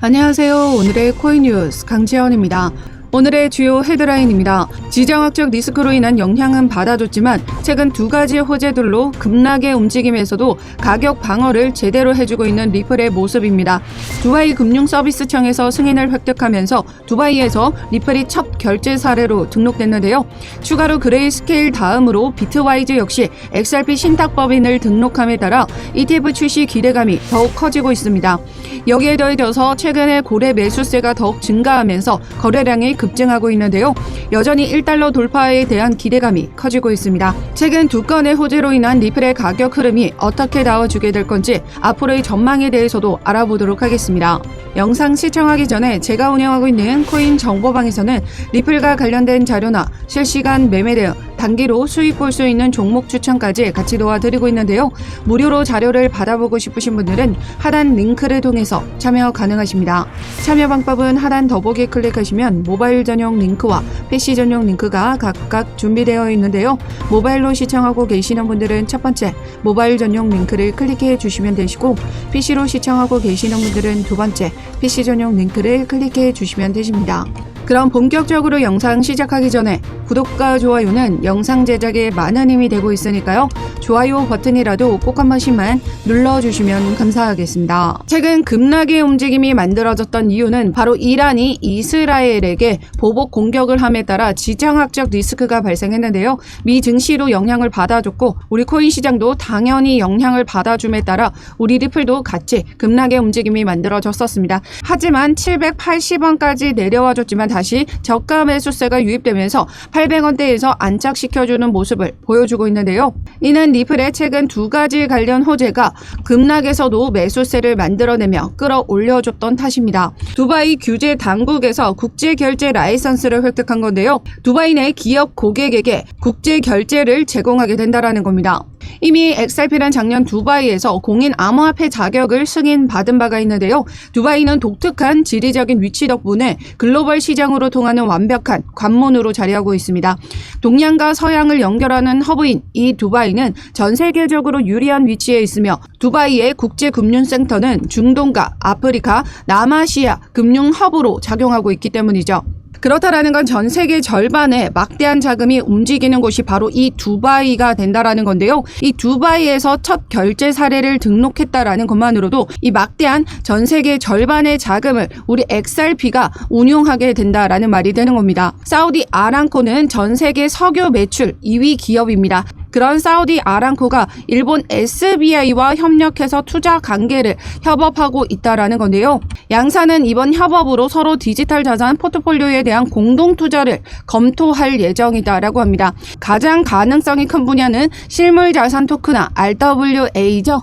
안녕하세요. 오늘의 코인 뉴스 강지현입니다. 오늘의 주요 헤드라인입니다. 지정학적 리스크로 인한 영향은 받아줬지만 최근 두 가지 호재들로 급락의 움직임에서도 가격 방어를 제대로 해주고 있는 리플의 모습입니다. 두바이 금융서비스청에서 승인을 획득하면서 두바이에서 리플이 첫 결제 사례로 등록됐는데요. 추가로 그레이스케일 다음으로 비트와이즈 역시 XRP 신탁법인을 등록함에 따라 ETF 출시 기대감이 더욱 커지고 있습니다. 여기에 더해져서 최근에 고래 매수세가 더욱 증가하면서 거래량이 급증하고 있는데요. 여전히 1달러 돌파에 대한 기대감이 커지고 있습니다. 최근 두 건의 호재로 인한 리플의 가격 흐름이 어떻게 나와주게 될 건지 앞으로의 전망에 대해서도 알아보도록 하겠습니다. 영상 시청하기 전에 제가 운영하고 있는 코인 정보방에서는 리플과 관련된 자료나 실시간 매매 대응, 단기로 수익 볼 수 있는 종목 추천까지 같이 도와드리고 있는데요. 무료로 자료를 받아보고 싶으신 분들은 하단 링크를 통해서 참여 가능하십니다. 참여 방법은 하단 더보기 클릭하시면 모바일 전용 링크와 PC 전용 링크가 각각 준비되어 있는데요. 모바일로 시청하고 계시는 분들은 첫 번째 모바일 전용 링크를 클릭해 주시면 되시고 PC로 시청하고 계시는 분들은 두 번째 PC 전용 링크를 클릭해 주시면 되십니다. 그럼 본격적으로 영상 시작하기 전에 구독과 좋아요는 영상 제작에 많은 힘이 되고 있으니까요. 좋아요 버튼이라도 꼭 한 번씩만 눌러주시면 감사하겠습니다. 최근 급락의 움직임이 만들어졌던 이유는 바로 이란이 이스라엘에게 보복 공격을 함에 따라 지정학적 리스크가 발생했는데요. 미 증시로 영향을 받아줬고 우리 코인 시장도 당연히 영향을 받아줌에 따라 우리 리플도 같이 급락의 움직임이 만들어졌었습니다. 하지만 780원까지 내려와줬지만 다시 저가 매수세가 유입되면서 800원대에서 안착시켜주는 모습을 보여주고 있는데요. 이는 리플의 최근 두 가지 관련 호재가 급락에서도 매수세를 만들어내며 끌어올려줬던 탓입니다. 두바이 규제 당국에서 국제 결제 라이선스를 획득한 건데요. 두바이 내 기업 고객에게 국제 결제를 제공하게 된다라는 겁니다. 이미 XRP는 작년 두바이에서 공인 암호화폐 자격을 승인받은 바가 있는데요. 두바이는 독특한 지리적인 위치 덕분에 글로벌 시장으로 통하는 완벽한 관문으로 자리하고 있습니다. 동양과 서양을 연결하는 허브인 이 두바이는 전 세계적으로 유리한 위치에 있으며 두바이의 국제금융센터는 중동과 아프리카, 남아시아 금융 허브로 작용하고 있기 때문이죠. 그렇다라는 건 전 세계 절반의 막대한 자금이 움직이는 곳이 바로 이 두바이가 된다라는 건데요. 이 두바이에서 첫 결제 사례를 등록했다라는 것만으로도 이 막대한 전 세계 절반의 자금을 우리 XRP가 운용하게 된다라는 말이 되는 겁니다. 사우디 아람코는 전 세계 석유 매출 2위 기업입니다. 그런 사우디 아람코가 일본 SBI와 협력해서 투자 관계를 협업하고 있다라는 건데요. 양사는 이번 협업으로 서로 디지털 자산 포트폴리오에 대한 공동 투자를 검토할 예정이다라고 합니다. 가장 가능성이 큰 분야는 실물 자산 토크나 RWA죠.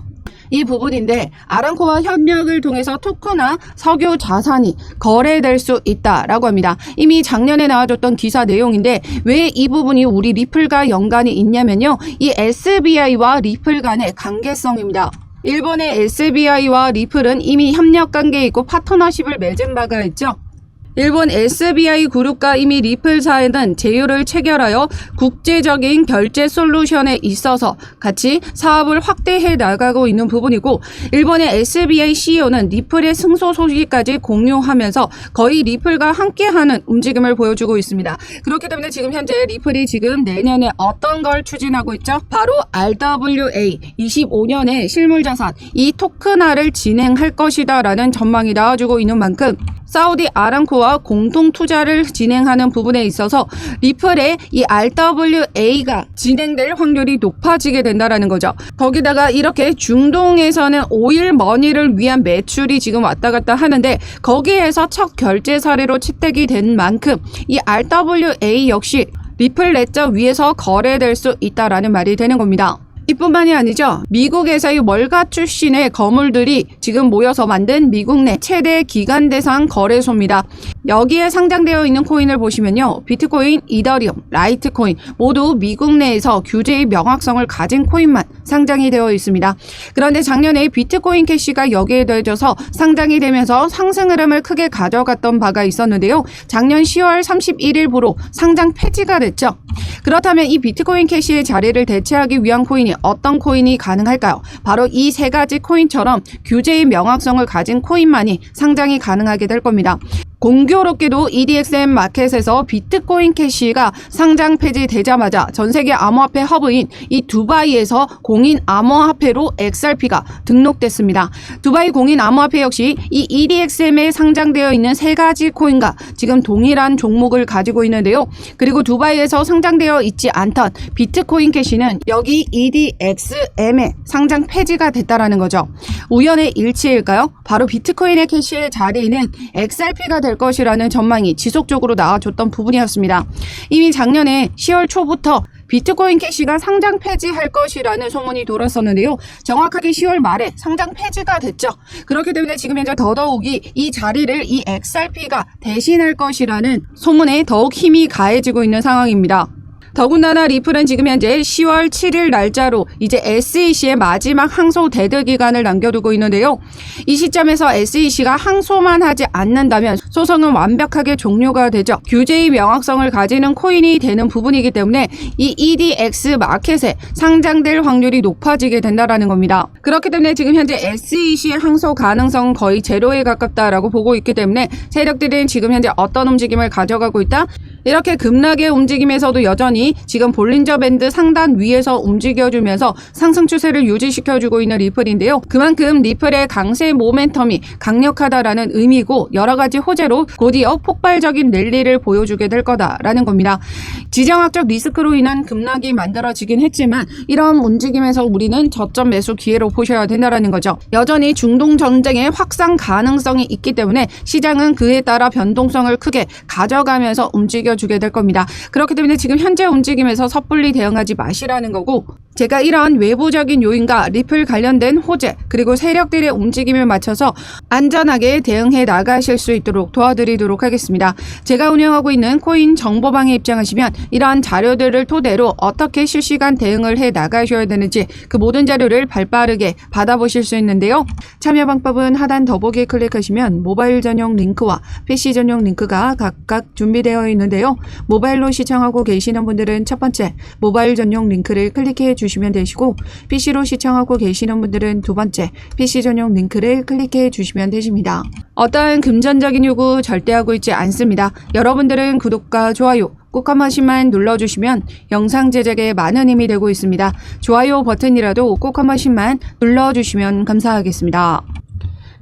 이 부분인데 아람코와 협력을 통해서 토크나 석유 자산이 거래될 수 있다라고 합니다. 이미 작년에 나와줬던 기사 내용인데 왜 이 부분이 우리 리플과 연관이 있냐면요. 이 SBI와 리플 간의 관계성입니다. 일본의 SBI와 리플은 이미 협력 관계에 있고 파트너십을 맺은 바가 있죠. 일본 SBI 그룹과 이미 리플사에는 제휴를 체결하여 국제적인 결제 솔루션에 있어서 같이 사업을 확대해 나가고 있는 부분이고 일본의 SBI CEO는 리플의 승소 소식까지 공유하면서 거의 리플과 함께하는 움직임을 보여주고 있습니다. 그렇기 때문에 지금 현재 리플이 지금 내년에 어떤 걸 추진하고 있죠? 바로 RWA 25년의 실물 자산 이 토큰화를 진행할 것이다라는 전망이 나와주고 있는 만큼 사우디 아람코와 공동 투자를 진행하는 부분에 있어서 리플의 이 RWA가 진행될 확률이 높아지게 된다라는 거죠. 거기다가 이렇게 중동에서는 오일 머니를 위한 매출이 지금 왔다 갔다 하는데 거기에서 첫 결제 사례로 채택이 된 만큼 이 RWA 역시 리플 레저 위에서 거래될 수 있다라는 말이 되는 겁니다. 이뿐만이 아니죠. 미국에서의 월가 출신의 거물들이 지금 모여서 만든 미국 내 최대 기간 대상 거래소입니다. 여기에 상장되어 있는 코인을 보시면요. 비트코인, 이더리움, 라이트코인 모두 미국 내에서 규제의 명확성을 가진 코인만 상장이 되어 있습니다. 그런데 작년에 비트코인 캐시가 여기에 더해져서 상장이 되면서 상승 흐름을 크게 가져갔던 바가 있었는데요. 작년 10월 31일부로 상장 폐지가 됐죠. 그렇다면 이 비트코인 캐시의 자리를 대체하기 위한 코인이 어떤 코인이 가능할까요? 바로 이 세 가지 코인처럼 규제의 명확성을 가진 코인만이 상장이 가능하게 될 겁니다. 공교롭게도 EDXM 마켓에서 비트코인 캐시가 상장 폐지되자마자 전 세계 암호화폐 허브인 이 두바이에서 공인 암호화폐로 XRP가 등록됐습니다. 두바이 공인 암호화폐 역시 이 EDXM에 상장되어 있는 세 가지 코인과 지금 동일한 종목을 가지고 있는데요. 그리고 두바이에서 상장되어 있지 않던 비트코인 캐시는 여기 EDXM에 상장 폐지가 됐다라는 거죠. 우연의 일치일까요? 바로 비트코인의 캐시의 자리는 XRP가 될 것이라는 전망이 지속적으로 나와줬던 부분이었습니다. 이미 작년에 10월 초부터 비트코인 캐시가 상장 폐지할 것이라는 소문이 돌았었는데요. 정확하게 10월 말에 상장 폐지가 됐죠. 그렇기 때문에 지금 현재 더더욱이 이 자리를 이 XRP가 대신할 것이라는 소문에 더욱 힘이 가해지고 있는 상황입니다. 더군다나 리플은 지금 현재 10월 7일 날짜로 이제 SEC의 마지막 항소 대들 기간을 남겨두고 있는데요. 이 시점에서 SEC가 항소만 하지 않는다면 소송은 완벽하게 종료가 되죠. 규제의 명확성을 가지는 코인이 되는 부분이기 때문에 이 EDX 마켓에 상장될 확률이 높아지게 된다라는 겁니다. 그렇기 때문에 지금 현재 SEC의 항소 가능성은 거의 제로에 가깝다라고 보고 있기 때문에 세력들은 지금 현재 어떤 움직임을 가져가고 있다? 이렇게 급락의 움직임에서도 여전히 지금 볼린저 밴드 상단 위에서 움직여주면서 상승 추세를 유지시켜주고 있는 리플인데요. 그만큼 리플의 강세 모멘텀이 강력하다라는 의미고 여러 가지 호재로 곧이어 폭발적인 랠리를 보여주게 될 거다라는 겁니다. 지정학적 리스크로 인한 급락이 만들어지긴 했지만 이런 움직임에서 우리는 저점 매수 기회로 보셔야 된다라는 거죠. 여전히 중동 전쟁의 확산 가능성이 있기 때문에 시장은 그에 따라 변동성을 크게 가져가면서 움직여 주게 될 겁니다. 그렇기 때문에 지금 현재 움직임에서 섣불리 대응하지 마시라는 거고 제가 이런 외부적인 요인과 리플 관련된 호재 그리고 세력들의 움직임을 맞춰서 안전하게 대응해 나가실 수 있도록 도와드리도록 하겠습니다. 제가 운영하고 있는 코인 정보방에 입장하시면 이러한 자료들을 토대로 어떻게 실시간 대응을 해 나가셔야 되는지 그 모든 자료를 발빠르게 받아보실 수 있는데요. 참여 방법은 하단 더보기에 클릭하시면 모바일 전용 링크와 PC 전용 링크가 각각 준비되어 있는데요. 모바일로 시청하고 계시는 분들 은 첫 번째 모바일 전용 링크를 클릭해 주시면 되시고 PC로 시청하고 계시는 분들은 두 번째 PC 전용 링크를 클릭해 주시면 되십니다. 어떠한 금전적인 요구 절대 하고 있지 않습니다. 여러분들은 구독과 좋아요 꼭 한 번씩만 눌러주시면 영상 제작에 많은 힘이 되고 있습니다. 좋아요 버튼이라도 꼭 한 번씩만 눌러주시면 감사하겠습니다.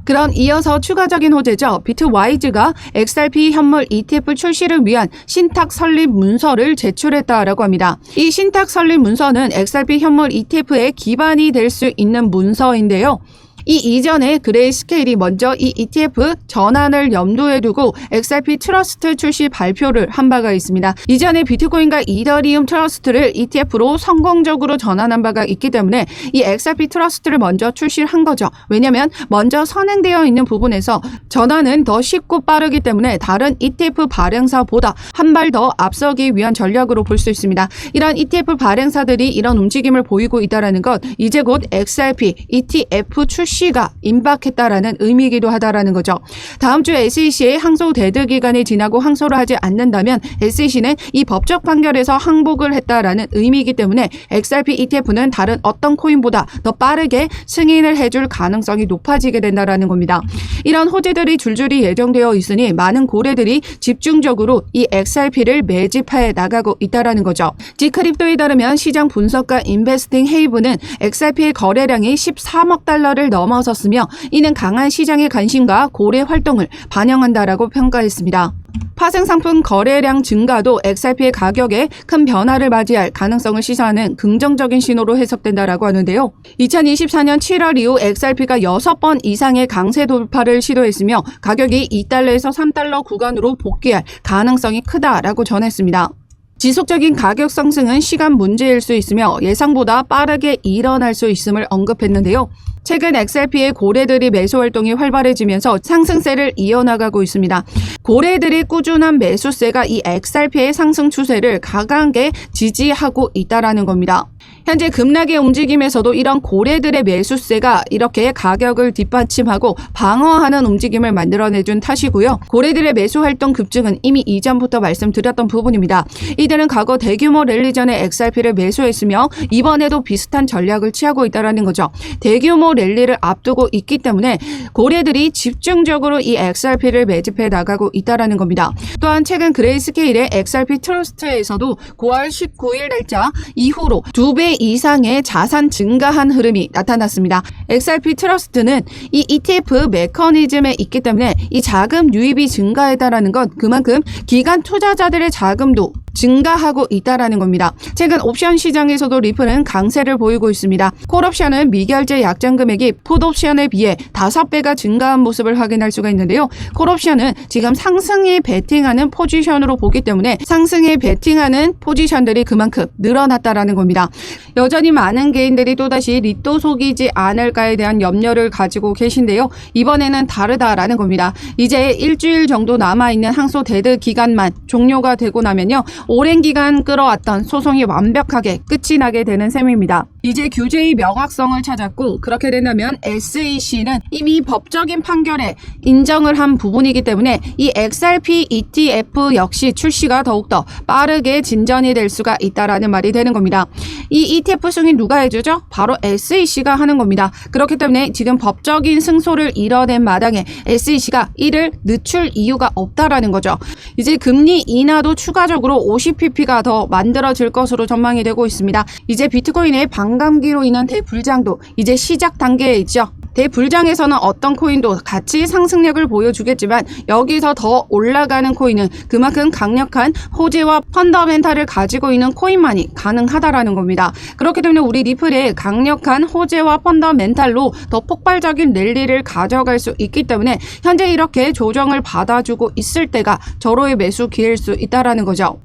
그럼 이어서 추가적인 호재죠. 비트와이즈가 XRP 현물 ETF 출시를 위한 신탁 설립 문서를 제출했다라고 합니다. 이 신탁 설립 문서는 XRP 현물 ETF의 기반이 될 수 있는 문서인데요. 이 이전에 그레이스케일이 먼저 이 ETF 전환을 염두에 두고 XRP 트러스트 출시 발표를 한 바가 있습니다. 이전에 비트코인과 이더리움 트러스트를 ETF로 성공적으로 전환한 바가 있기 때문에 이 XRP 트러스트를 먼저 출시를 한 거죠. 왜냐하면 먼저 선행되어 있는 부분에서 전환은 더 쉽고 빠르기 때문에 다른 ETF 발행사보다 한 발 더 앞서기 위한 전략으로 볼 수 있습니다. 이런 ETF 발행사들이 이런 움직임을 보이고 있다는 것 이제 곧 XRP ETF 출시 출시가 임박했다라는 의미이기도 하다라는 거죠. 다음 주 SEC의 항소 대들 기간이 지나고 항소를 하지 않는다면 SEC는 이 법적 판결에서 항복을 했다라는 의미이기 때문에 XRP ETF는 다른 어떤 코인보다 더 빠르게 승인을 해줄 가능성이 높아지게 된다라는 겁니다. 이런 호재들이 줄줄이 예정되어 있으니 많은 고래들이 집중적으로 이 XRP를 매집해 나가고 있다라는 거죠. 지크립토에 따르면 시장 분석가 인베스팅 헤이브는 XRP의 거래량이 13억 달러를 넘어 섰으며 이는 강한 시장의 관심과 고래 활동을 반영한다라고 평가했습니다. 파생 상품 거래량 증가도 XRP의 가격에 큰 변화를 맞이할 가능성을 시사하는 긍정적인 신호로 해석된다라고 하는데요. 2024년 7월 이후 XRP가 6번 이상의 강세 돌파를 시도했으며 가격이 2달러에서 3달러 구간으로 복귀할 가능성이 크다라고 전했습니다. 지속적인 가격 상승은 시간 문제일 수 있으며 예상보다 빠르게 일어날 수 있음을 언급했는데요. 최근 XRP의 고래들이 매수 활동이 활발해지면서 상승세를 이어나가고 있습니다. 고래들이 꾸준한 매수세가 이 XRP의 상승 추세를 강하게 지지하고 있다라는 겁니다. 현재 급락의 움직임에서도 이런 고래들의 매수세가 이렇게 가격을 뒷받침하고 방어하는 움직임을 만들어내준 탓이고요. 고래들의 매수 활동 급증은 이미 이전부터 말씀드렸던 부분입니다. 이들은 과거 대규모 랠리 전에 XRP를 매수했으며 이번에도 비슷한 전략을 취하고 있다는 거죠. 대규모 랠리를 앞두고 있기 때문에 고래들이 집중적으로 이 XRP를 매집해 나가고 있다는 겁니다. 또한 최근 그레이스케일의 XRP 트러스트에서도 9월 19일 날짜 이후로 두 배 이상의 자산 증가한 흐름이 나타났습니다. XRP 트러스트는 이 ETF 메커니즘에 있기 때문에 이 자금 유입이 증가했다라는 건 그만큼 기관 투자자들의 자금도 증가하고 있다라는 겁니다. 최근 옵션 시장에서도 리플은 강세를 보이고 있습니다. 콜옵션은 미결제 약정 금액이 풋옵션에 비해 5배가 증가한 모습을 확인할 수가 있는데요. 콜옵션은 지금 상승에 베팅하는 포지션으로 보기 때문에 상승에 베팅하는 포지션들이 그만큼 늘어났다라는 겁니다. 여전히 많은 개인들이 또다시 리또 속이지 않을까에 대한 염려를 가지고 계신데요. 이번에는 다르다라는 겁니다. 이제 일주일 정도 남아있는 항소 데드 기간만 종료가 되고 나면요. 오랜 기간 끌어왔던 소송이 완벽하게 끝이 나게 되는 셈입니다. 이제 규제의 명확성을 찾았고 그렇게 된다면 SEC는 이미 법적인 판결에 인정을 한 부분이기 때문에 이 XRP ETF 역시 출시가 더욱더 빠르게 진전이 될 수가 있다라는 말이 되는 겁니다. 이 ETF 승인 누가 해주죠? 바로 SEC가 하는 겁니다. 그렇기 때문에 지금 법적인 승소를 이뤄낸 마당에 SEC가 이를 늦출 이유가 없다라는 거죠. 이제 금리 인하도 추가적으로 50pp가 더 만들어질 것으로 전망이 되고 있습니다. 이제 비트코인의 반감기로 인한 대불장도 이제 시작 단계에 있죠. 대불장에서는 어떤 코인도 같이 상승력을 보여주겠지만 여기서 더 올라가는 코인은 그만큼 강력한 호재와 펀더멘탈을 가지고 있는 코인만이 가능하다라는 겁니다. 그렇기 때문에 우리 리플의 강력한 호재와 펀더멘탈로 더 폭발적인 랠리를 가져갈 수 있기 때문에 현재 이렇게 조정을 받아주고 있을 때가 절호의 매수 기회일 수 있다라는 거죠.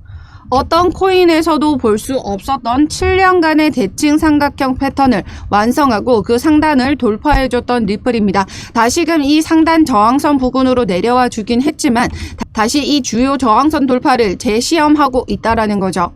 어떤 코인에서도 볼 수 없었던 7년간의 대칭 삼각형 패턴을 완성하고 그 상단을 돌파해줬던 리플입니다. 다시금 이 상단 저항선 부근으로 내려와 주긴 했지만 다- 다시 이 주요 저항선 돌파를 재시험하고 있다라는 거죠.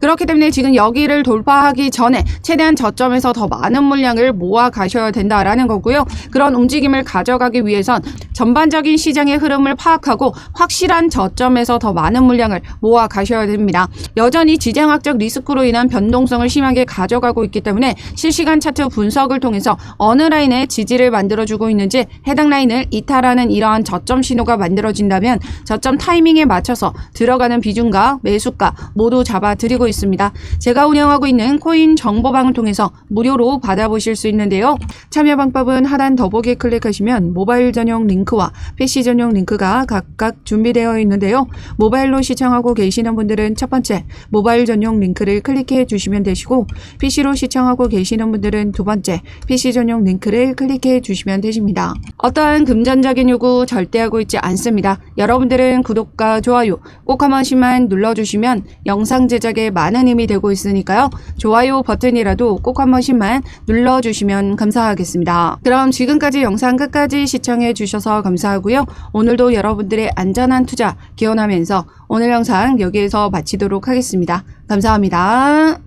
그렇기 때문에 지금 여기를 돌파하기 전에 최대한 저점에서 더 많은 물량을 모아 가셔야 된다라는 거고요. 그런 움직임을 가져가기 위해선 전반적인 시장의 흐름을 파악하고 확실한 저점에서 더 많은 물량을 모아 가셔야 됩니다. 여전히 지정학적 리스크로 인한 변동성을 심하게 가져가고 있기 때문에 실시간 차트 분석을 통해서 어느 라인에 지지를 만들어주고 있는지 해당 라인을 이탈하는 이러한 저점 신호가 만들어진다면 저점 타이밍에 맞춰서 들어가는 비중과 매수가 모두 잡아드리고 있습니다. 제가 운영하고 있는 코인 정보방을 통해서 무료로 받아보실 수 있는데요. 참여 방법은 하단 더보기 클릭하시면 모바일 전용 링크와 PC 전용 링크가 각각 준비되어 있는데요. 모바일로 시청하고 계시는 분들은 첫 번째 모바일 전용 링크를 클릭해 주시면 되시고 PC로 시청하고 계시는 분들은 두 번째 PC 전용 링크를 클릭해 주시면 되십니다. 어떠한 금전적인 요구 절대 하고 있지 않습니다. 여러분들은 구독과 좋아요 꼭 한 번씩만 눌러주시면 영상 제작에 많은 힘이 되고 있으니까요. 좋아요 버튼이라도 꼭 한 번씩만 눌러주시면 감사하겠습니다. 그럼 지금까지 영상 끝까지 시청해 주셔서 감사하고요. 오늘도 여러분들의 안전한 투자 기원하면서 오늘 영상 여기에서 마치도록 하겠습니다. 감사합니다.